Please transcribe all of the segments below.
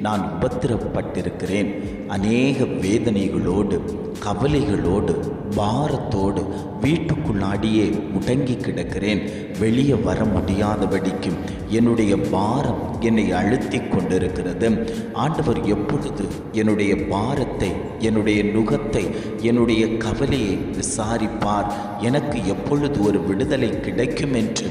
நான் உபத்திரப்பட்டிருக்கிறேன். அநேக வேதனைகளோடு கவலைகளோடு பாரத்தோடு வீட்டுக்குள்ளாடியே முடங்கி கிடக்கிறேன். வெளியே வர முடியாதபடிக்கும் என்னுடைய பாரம் என்னை அழுத்தி கொண்டிருக்கிறது. ஆண்டவர் எப்பொழுது என்னுடைய பாரத்தை என்னுடைய நுகத்தை என்னுடைய கவலையை விசாரிப்பார்? எனக்கு எப்பொழுது ஒரு விடுதலை கிடைக்கும் என்று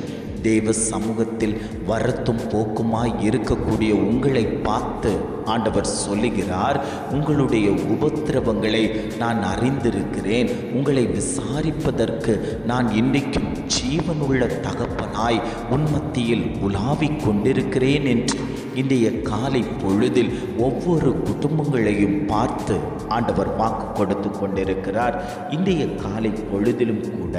தேவ சமூகத்தில் வரத்தும் போக்குமாய் இருக்கக்கூடிய உங்களை பார்த்து ஆண்டவர் சொல்லுகிறார் உங்களுடைய உபத்திரவங்களை நான் அறிந்திருக்கிறேன். உங்களை விசாரிப்பதற்கு நான் இன்றைக்கும் ஜீவனுள்ள தகப்பனாய் உன்மத்தியில் உலாவிக் கொண்டிருக்கிறேன் என்று இன்றைய காலை பொழுதில் ஒவ்வொரு குடும்பங்களையும் பார்த்து ஆண்டவர் வாக்கு கொடுத்து கொண்டிருக்கிறார். இன்றைய காலை பொழுதிலும் கூட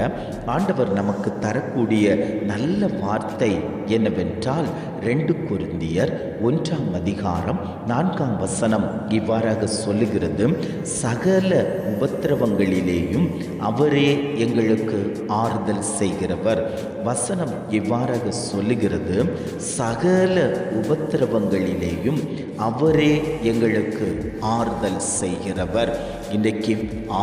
ஆண்டவர் நமக்கு தரக்கூடிய நல்ல வார்த்தை என்னவென்றால் ரெண்டு குருந்தியர் ஒன்றாம் அதிகாரம் நான்காம் வசனம் இவ்வாறாக சொல்லுகிறது. சகல உபத்திரவங்களிலேயும் அவரே எங்களுக்கு ஆறுதல் செய்கிறவர். வசனம் இவ்வாறாக சொல்லுகிறது. சகல உபத்திரவங்களிலேயும் அவரே எங்களுக்கு ஆறுதல் செய்கிறவர். இன்றைக்கு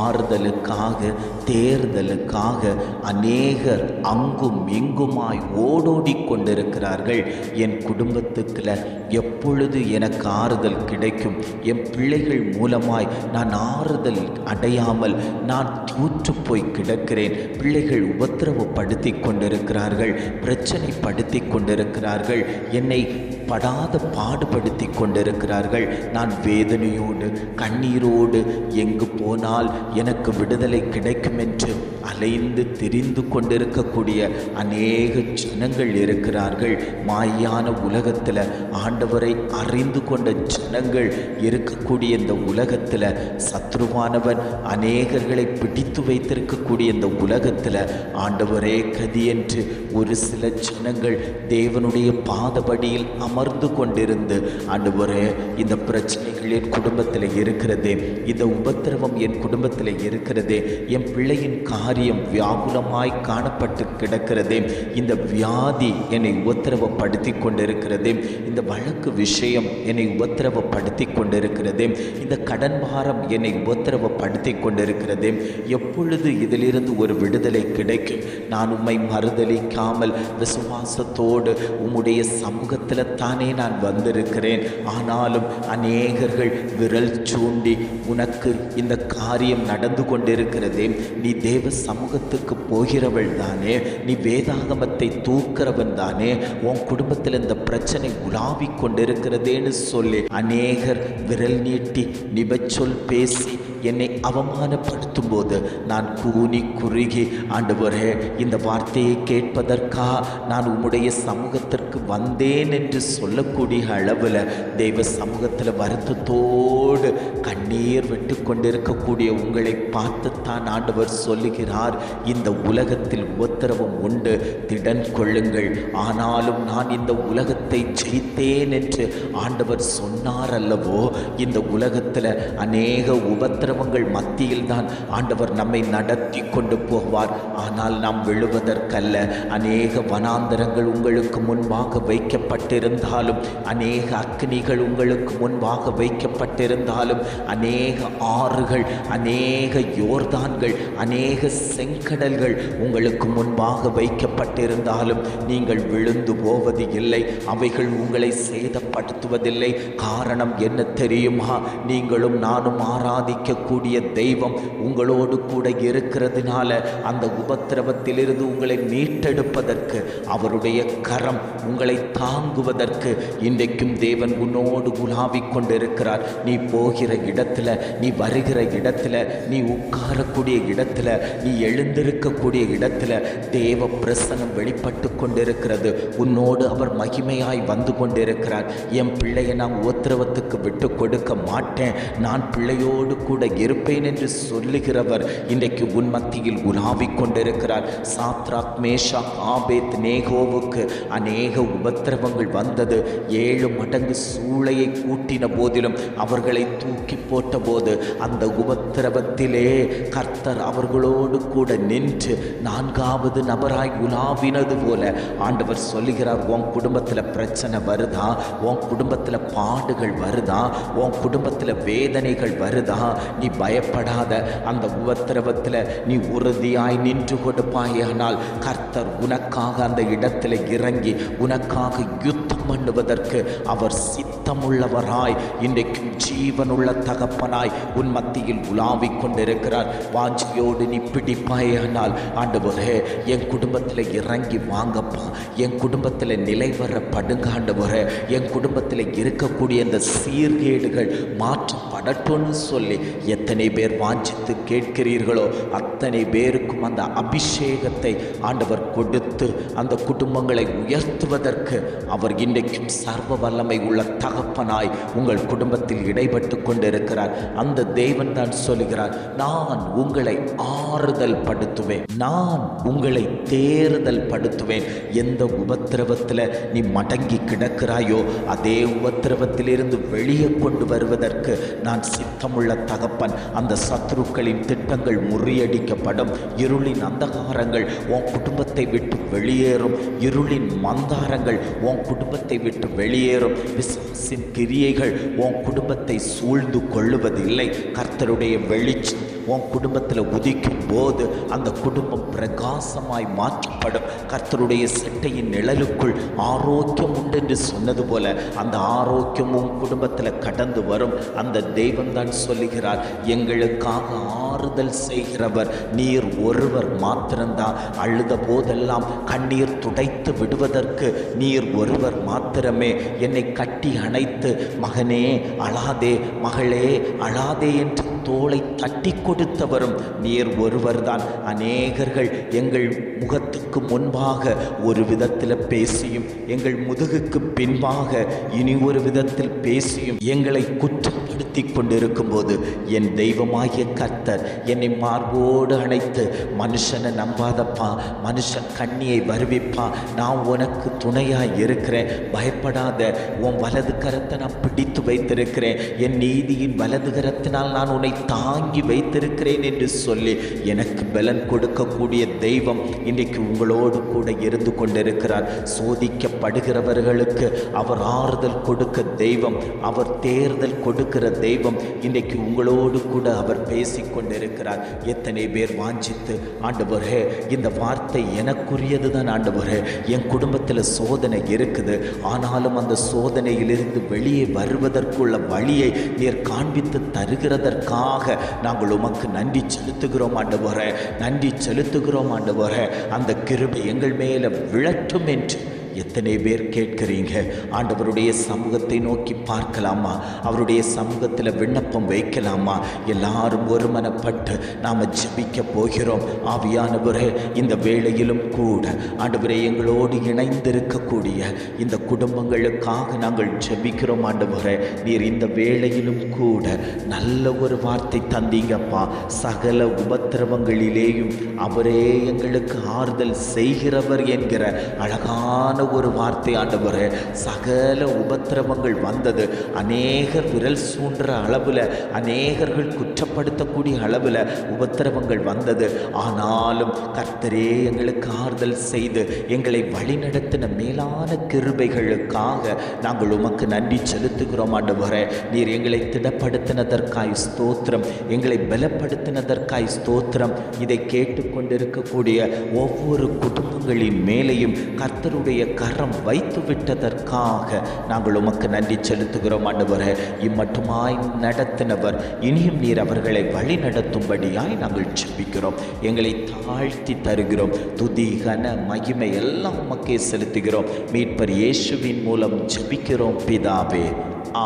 ஆறுதலுக்காக தேர்தலுக்காக அநேகர் அங்கும் இங்குமாய் ஓடோடி கொண்டிருக்கிறார்கள். என் குடும்பத்துக்குள்ள எப்பொழுது எனக்கு ஆறுதல் கிடைக்கும்? என் பிள்ளைகள் மூலமாய் நான் ஆறுதல் அடையாமல் நான் தூற்று போய் கிடக்கிறேன். பிள்ளைகள் உபத்திரவப்படுத்தி கொண்டிருக்கிறார்கள் பிரச்சனைப்படுத்தி கொண்டிருக்கிறார்கள். என்னை படாத பாடுபடுத்தி கொண்டிருக்கிறார்கள். நான் வேதனையோடு கண்ணீரோடு எங்கு போனால் எனக்கு விடுதலை கிடைக்கும் என்று அலைந்து தெரிந்து கொண்டிருக்கக்கூடிய அநேக ஜனங்கள் இருக்கிறார்கள். மாயான உலகத்தில் ஆண்டவரை அறிந்து கொண்ட ஜனங்கள் இருக்கக்கூடிய இந்த உலகத்தில் சத்ருவானவன் அநேகர்களை பிடித்து வைத்திருக்கக்கூடிய இந்த உலகத்தில் ஆண்டவரே கதி என்று ஒரு சில ஜனங்கள் தேவனுடைய பாதபடியில் அமர்ந்து கொண்டிருந்து ஆண்டவரே இந்த பிரச்சனை பிரச்சனைகள் என் குடும்பத்தில் இருக்கிறது. இந்த உபத்திரவம் என் குடும்பத்தில் இருக்கிறது. என் பிள்ளையின் காரியம் வியாகுலமாய் காணப்பட்டு கிடக்கிறது. இந்த வியாதி என்னை உபத்திரவப்படுத்தி கொண்டிருக்கிறது. இந்த வழக்கு விஷயம் என்னை உபத்திரவப்படுத்தி கொண்டிருக்கிறது. இந்த கடன் பாரம் என்னை உபத்திரவப்படுத்தி கொண்டிருக்கிறது. எப்பொழுது இதிலிருந்து ஒரு விடுதலை கிடைக்கும்? நான் உம்மை மறுதலிக்காமல் விசுவாசத்தோடு உம்முடைய சமூகத்தில் தானே நான் வந்திருக்கிறேன். ஆனாலும் அநேகர் அநேகர்கள் விரல் சூண்டி உனக்கு இந்த காரியம் நடந்து கொண்டிருக்கிறதே நீ தேவ சமூகத்துக்கு போகிறவள் தானே நீ வேதாகமத்தை தூக்கிறவன் தானே உன் குடும்பத்தில் இந்த பிரச்சனை உலாவிக் கொண்டிருக்கிறதேன்னு சொல்லி அநேகர் விரல் நீட்டி நிபச்சொல் பேசி என்னை அவமானப்படுத்தும் போது நான் கூனி குறுகி ஆண்டவரே இந்த வார்த்தையை கேட்பதற்கா நான் உம்முடைய சமூகத்திற்கு வந்தேன் என்று சொல்லக்கூடிய அளவில் தெய்வ சமூகத்தில் வருத்தத்தோடு கண்ணீர் விட்டு கொண்டிருக்கக்கூடிய உங்களை பார்த்துத்தான் ஆண்டவர் சொல்லுகிறார். இந்த உலகத்தில் உபத்திரவம் உண்டு திடன் கொள்ளுங்கள். ஆனாலும் நான் இந்த உலகத்தை ஜெயித்தேன் என்று ஆண்டவர் சொன்னார் அல்லவோ இந்த உலகத்தில் அநேக உபத்திரவங்கள் மத்தியில் மத்தியில்தான் ஆண்டவர் நம்மை நடத்தி கொண்டு போவார். ஆனால் நாம் விழுவதற்கல்ல. அநேக வனாந்தரங்கள் உங்களுக்கு முன்பாக வைக்கப்பட்டிருந்தாலும் அநேக அக்னிகள் உங்களுக்கு முன்பாக வைக்கப்பட்டிருந்தாலும் அநேக ஆறுகள் அநேக யோர்தான்கள் அநேக செங்கடல்கள் உங்களுக்கு முன்பாக வைக்கப்பட்டிருந்தாலும் நீங்கள் விழுந்து போவது இல்லை. அவைகள் உங்களை சேதப்படுத்துவதில்லை. காரணம் என்ன தெரியுமா? நீங்களும் நானும் ஆராதிக்க ஆராதிக்கக்கூடிய தெய்வம் உங்களோடு கூட இருக்கிறதுனால அந்த உபத்திரவத்திலிருந்து உங்களை மீட்டெடுப்பதற்கு அவருடைய கரம் உங்களை தாங்குவதற்கு இன்றைக்கும் தேவன் உன்னோடு உலாவிக் கொண்டிருக்கிறார். நீ போகிற இடத்துல நீ வருகிற இடத்துல நீ உட்காரக்கூடிய இடத்துல நீ எழுந்திருக்கக்கூடிய இடத்துல தேவ பிரசனம் வெளிப்பட்டு கொண்டிருக்கிறது. உன்னோடு அவர் மகிமையாய் வந்து கொண்டிருக்கிறார். என் பிள்ளையை நான் உத்தரவத்துக்கு விட்டு கொடுக்க மாட்டேன். நான் பிள்ளையோடு கூட இருப்பேன் என்று சொல்லுகிறவர் இன்றைக்கு உன் மத்தியில் உலாவிக் கொண்டிருக்கிறார். சாத்ராக் மேஷா ஆபேத் நேகோவுக்கு அநேக உபத்திரவங்கள் வந்தது. ஏழு மடங்கு சூளையை கூட்டின போதிலும் அவர்களை தூக்கி போட்டபோது அந்த உபத்திரவத்திலே கர்த்தர் அவர்களோடு கூட நின்று நான்காவது நபராய் உலாவினது போல ஆண்டவர் சொல்லுகிறார் உன் குடும்பத்தில் பிரச்சனை வருதா? உன் குடும்பத்தில் பாடுகள் வருதா? உன் குடும்பத்தில் வேதனைகள் வருதா? நீ பயப்படாத. அந்த உபத்திரவத்தில் நீ உறுதியாய் நின்று கொடுப்பாயானால் கர்த்தர் உனக்காக அந்த இடத்துல இறங்கி உனக்காக யுத்தம் பண்ணுவதற்கு அவர் சித்தமுள்ளவராய் இன்றைக்கும் ஜீவனுள்ள தகப்பனாய் உன் மத்தியில் உலாவிக் கொண்டிருக்கிறார். வாஞ்சியோடு நீ பிடிப்பாயானால் ஆண்டவரே என் குடும்பத்தில் இறங்கி வாங்கப்பா. என் குடும்பத்தில் நிலை வர படுங்க ஆண்டவரே. என் குடும்பத்தில் இருக்கக்கூடிய இந்த சீர்கேடுகள் மாற்றப்படட்டும்னு சொல்லி எத்தனை பேர் வாஞ்சித்து கேட்கிறீர்களோ அத்தனை பேருக்கும் அந்த அபிஷேகத்தை ஆண்டவர் கொடுத்து அந்த குடும்பங்களை உயர்த்துவதற்கு அவர் இன்றைக்கும் சர்வ வல்லமை உள்ள தகப்பனாய் உங்கள் குடும்பத்தில் இடைப்பட்டு கொண்டிருக்கிறார். அந்த தெய்வன் தான் சொல்லுகிறார் நான் உங்களை ஆறுதல் படுத்துவேன். நான் உங்களை தேறுதல் படுத்துவேன். எந்த உபத்திரவத்தில் நீ மடங்கி கிடக்கிறாயோ அதே உபத்திரவத்திலிருந்து வெளியே கொண்டு வருவதற்கு நான் சித்தமுள்ள தகப்பன் அந்த சத்ருக்களின் திட்டங்கள் முறியடிக்கப்படும். இருளின் அந்தகாரங்கள் உன் குடும்பத்தை விட்டு வெளியேறும். இருளின் மந்தாரங்கள் உன் குடும்பத்தை விட்டு வெளியேறும். விசுவாசின் கிரியைகள் உன் குடும்பத்தை சூழ்ந்து கொள்ளுவதில்லை. கர்த்தருடைய வெளிச்சம் உன் குடும்பத்தில் உதிக்கும் போது அந்த குடும்பம் பிரகாசமாய் மாற்றப்படும். கர்த்தருடைய செட்டையின் நிழலுக்குள் ஆரோக்கியம் உண்டு என்று சொன்னது போல அந்த ஆரோக்கியம் உன் குடும்பத்தில் கடந்து வரும். அந்த தெய்வம் தான் சொல்லுகிறார் எங்களுக்காக ஆறுதல் செய்கிறவர். நீர் ஒருவர் மாத்திரம்தான் அழுத போதெல்லாம் கண்ணீர் துடைத்து விடுவதற்கு நீர் ஒருவர் மாத்திரமே. என்னை கட்டி அணைத்து மகனே அழாதே மகளே அழாதே என்று தோளை தட்டி கொடுத்தவரும் நீர் ஒருவர்தான். அநேகர்கள் எங்கள் முகத்துக்கு முன்பாக ஒரு விதத்தில் பேசியும் எங்கள் முதுகுக்கு பின்பாக இனி ஒரு விதத்தில் பேசியும் எங்களை குற்றப்படுத்தி கொண்டிருக்கும் போது என் தெய்வமாகிய கர்த்தர் என்னை மார்போடு அணைத்து மனுஷனை நம்பாதப்பா மனுஷன் கண்ணியை வருவிப்பா நான் உனக்கு துணையாக இருக்கிறேன். பயப்படாத உன் வலது கரத்தை நான் பிடித்து வைத்திருக்கிறேன். என் நீதியின் வலது கரத்தினால் நான் உன்னை தாங்கி வைத்திருக்கிறேன் என்று சொல்லி எனக்கு பலன் கொடுக்கக்கூடிய தெய்வம் இன்றைக்கு உங்களோடு கூட இருந்து கொண்டிருக்கிறார். சோதிக்கப்படுகிறவர்களுக்கு அவர் ஆறுதல் கொடுக்க தெய்வம் அவர் தேர்தல் கொடுக்கிற தெய்வம். இன்றைக்கு உங்களோடு கூட அவர் பேசிக்கொண்டு கொண்டிருக்கிறார். எத்தனை பேர் வாஞ்சித்து ஆண்டவரே இந்த வார்த்தை எனக்குரியது தான் ஆண்டவரே என் குடும்பத்தில் சோதனை இருக்குது. ஆனாலும் அந்த சோதனையிலிருந்து வெளியே வருவதற்குள்ள வழியை நீர் காண்பித்து தருகிறதற்காக நாங்கள் உமக்கு நன்றி செலுத்துகிறோம் ஆண்டவரே நன்றி செலுத்துகிறோம் ஆண்டவரே. அந்த கிருபை எங்கள் மேலே விழட்டும் என்று எத்தனை பேர் கேட்கிறீங்க? ஆண்டவருடைய சமூகத்தை நோக்கி பார்க்கலாமா? அவருடைய சமூகத்தில் விண்ணப்பம் வைக்கலாமா? எல்லாரும் ஒருமனப்பட்டு நாம் ஜபிக்க போகிறோம். ஆவியானவரே இந்த வேளையிலும் கூட ஆண்டவரே எங்களோடு இணைந்திருக்கக்கூடிய இந்த குடும்பங்களுக்காக நாங்கள் ஜெபிக்கிறோம் ஆண்டவரே. நீர் இந்த வேளையிலும் கூட நல்ல ஒரு வார்த்தை தந்தீங்கப்பா. சகல உபத்திரவங்களிலேயும் அவரே எங்களுக்கு ஆறுதல் செய்கிறவர் என்கிற அழகான ஒரு வார்த்தை ஆண்டவர் சகல உபத்திரவங்கள் வந்தது. அநேகர் விரல் சூன்ற அளவில் அநேகர்கள் குற்றப்படுத்தக்கூடிய அளவில் உபத்திரவங்கள் வந்தது. ஆனாலும் கர்த்தரே எங்களுக்கு ஆறுதல் செய்து எங்களை வழிநடத்தின மேலான கிருபைகளுக்காக நாங்கள் உமக்கு நன்றி செலுத்துகிறோம் ஆண்டவரே. நீர் எங்களை திடப்படுத்தினதற்காய் ஸ்தோத்திரம் எங்களை பலப்படுத்தினதற்காய் ஸ்தோத்திரம். இதை கேட்டுக்கொண்டிருக்கக்கூடிய ஒவ்வொரு குடும்பங்களின் மேலேயும் கர்த்தருடைய கரம் வைத்து விட்டதற்காக நாங்கள் உமக்கு நன்றி செலுத்துகிறோம் ஆண்டவரே. இம்மட்டுமாய் நடத்தினவர் இனியும் நீர் அவர்களை வழி நடத்தும்படியாய் நாங்கள் செப்பிக்கிறோம் எங்களை தாழ்த்தி தருகிறோம். துதி கன மகிமை எல்லாம் உமக்கே செலுத்துகிறோம். மீட்பர் இயேசுவின் மூலம் ஜெபிக்கிறோம் பிதாவே.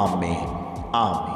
ஆமே ஆமே